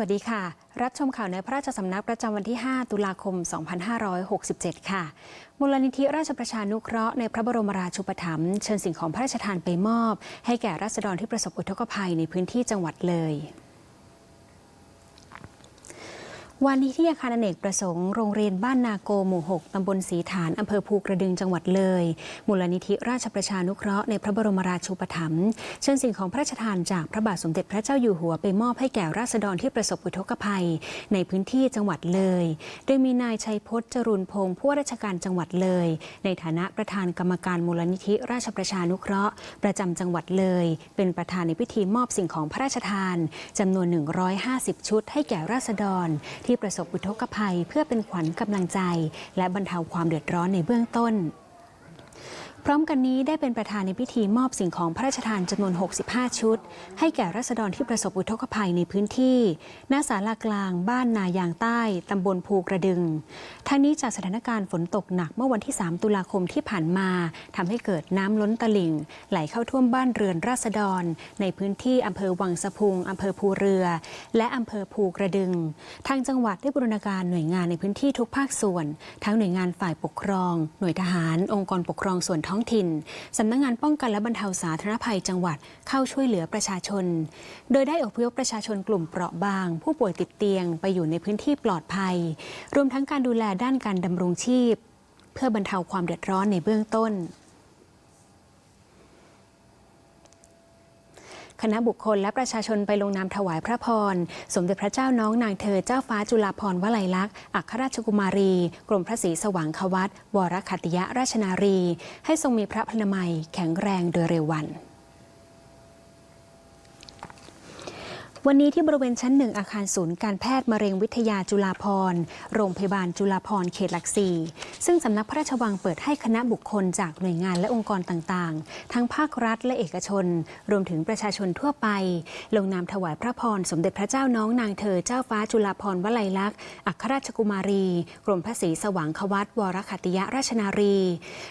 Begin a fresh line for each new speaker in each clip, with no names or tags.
วัสดีค่ะ รับชมข่าวในพระราชสำนักประจำวันที่ 5 ตุลาคม 2567 ค่ะ มูลนิธิราชประชานุเคราะห์ในพระบรมราชูปถัมภ์เชิญสิ่งของพระราชทานไปมอบ ให้แก่ราษฎรที่ประสบอุทกภัยในพื้นที่จังหวัดเลย วันนี้ที่อาคารอเนกประสงค์โรงเรียนบ้านนาโกหมู่ 6 ตำบลสีฐาน อำเภอภูกระดึงจังหวัดเลย มูลนิธิราชประชานุเคราะห์ในพระบรมราชูปถัมภ์เชิญสิ่งของพระราชทานจากพระบาทสมเด็จพระเจ้าอยู่หัวไปมอบให้แก่ราษฎรที่ประสบอุทกภัย ในพื้นที่จังหวัดเลย โดยมีนายชัยพจน์จรุนพงศ์ผู้ว่าราชการจังหวัดเลย ในฐานะประธานกรรมการมูลนิธิราชประชานุเคราะห์ ประจำจังหวัดเลย เป็นประธานในพิธีมอบสิ่งของพระราชทานจำนวน 150 ชุด ให้แก่ราษฎรที่ประสบอุทกภัยเพื่อเป็นขวัญกำลังใจ และบรรเทาความเดือดร้อนในเบื้องต้น พร้อมกันนี้ได้เป็นประธานในพิธีมอบสิ่งของพระราชทานจำนวน 65 ชุด ให้แก่รัษฎรที่ประสบอุทกภัยในพื้นที่ณศาลากลาง บ้านนายางใต้ ตำบลภูกระดึง ทั้งนี้จากสถานการณ์ฝนตกหนักเมื่อวันที่ 3 ตุลาคมที่ผ่านมาทำให้เกิดน้ำล้นตลิ่ง ไหลเข้าท่วมบ้านเรือนราษฎร ในพื้นที่อำเภอวังสะพุงอำเภอภูเรือ และอำเภอภูกระดึง ทางจังหวัดได้บูรณาการหน่วยงานในพื้นที่ทุกภาคส่วน ทั้งหน่วยงานฝ่ายปกครอง หน่วยทหาร องค์กรปกครองส่วนท้องถิ่นสำนักงานป้องกันและบรรเทาสาธารณภัยจังหวัดเข้าช่วยเหลือประชาชน โดยได้อพยพประชาชนกลุ่มเปราะบาง ผู้ป่วยติดเตียงไปอยู่ในพื้นที่ปลอดภัย รวมทั้งการดูแลด้านการดำรงชีพ เพื่อบรรเทาความเดือดร้อนในเบื้องต้น คณะบุคคลและประชาชนไปลงนามถวายพระพร สมเด็จพระเจ้าน้องนางเธอเจ้าฟ้าจุฬาภรณ์วลัยลักษณ์อัครราชกุมารี กรมพระศรีสว่างควัตวรคัตติยราชนารี ให้ทรงมีพระพนามัยแข็งแรงโดยเร็ววัน วันนี้ที่บริเวณชั้นหนึ่งอาคารศูนย์การแพทย์มะเร็งวิทยาจุฬาภรโรงพยาบาลจุฬาภรเขตหลักสี่ซึ่งสำนักพระราชวังเปิดให้คณะบุคคลจากหน่วยงานและองค์กรต่างๆ ทั้งภาครัฐและเอกชน รวมถึงประชาชนทั่วไป ลงนามถวายพระพรสมเด็จพระเจ้าน้องนางเธอเจ้าฟ้าจุฬาภรวลัยลักษณ์อัครราชกุมารี กรมพระศรีสว่างควัตวรคัตติยราชนารี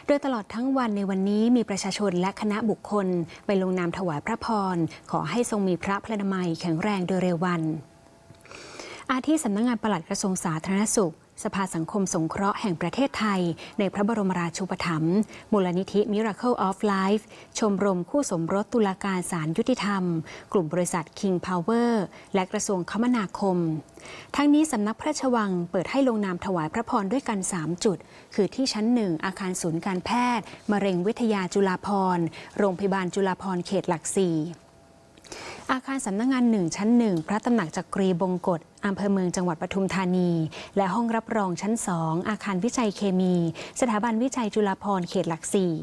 โดยตลอดทั้งวันในวันนี้มีประชาชนและคณะบุคคล ไปลงนามถวายพระพรขอให้ทรงมีพระพลานามัยแข็งแรงโดยเร็ววัน อาทิสำนักงงานปลัดกระทรวงสาธารณสุขสภาสังคมสงเคราะห์แห่งประเทศไทย ในพระบรมราชูปถัมภ์มูลนิธิ Miracle of Life ชมรมคู่สมรสตุลาการศาลยุติธรรม กลุ่มบริษัท King Power และกระทรวงคมนาคม ทั้งนี้สำนักพระราชวังเปิดให้ลงนามถวายพระพรด้วยกัน 3 จุด คือที่ชั้นหนึ่งอาคารศูนย์การแพทย์ มะเร็งวิทยาจุฬาภรณ์โรงพยาบาลจุฬาภรณ์เขตหลักสี่ อาคารสำนักงงานหนึ่งชั้นหนึ่งพระตำหนักจักรีบงกฎอำเภอเมืองจังหวัดปทุมธานี และห้องรับรองชั้นสองอาคารวิจัยเคมี สถาบันวิจัยจุฬาภรณ์เขตหลักสี่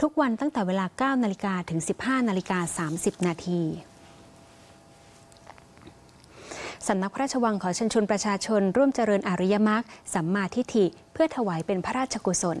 ทุกวันตั้งแต่เวลา 9 นาฬิกาถึง 15 นาฬิกา 30 นาทีสำนักพระราชวังขอเชิญชวนประชาชน ร่วมเจริญอริยมรรคสัมมาทิฏฐิ เพื่อถวายเป็นพระราชกุศล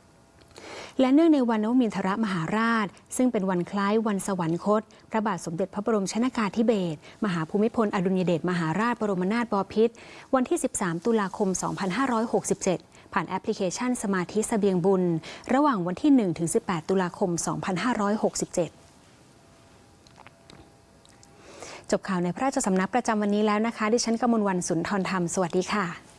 และเนื่องในวันนวมินทรมหาราช ซึ่งเป็นวันคล้ายวันสวรรคต พระบาทสมเด็จพระบรมชนากาธิเบศรมหาภูมิพลอดุลยเดชมหาราชบรมนาถบพิตรวันที่ 13 ตุลาคม 2567ผ่านแอปพลิเคชันสมาธิสเสบียงบุญ ระหว่างวันที่ 1 ถึง 18 ตุลาคม 2567จบข่าวในพระราชสำนักประจำวันนี้แล้วนะคะ ดิฉันกมลวันสุนทรธรรม สวัสดีค่ะ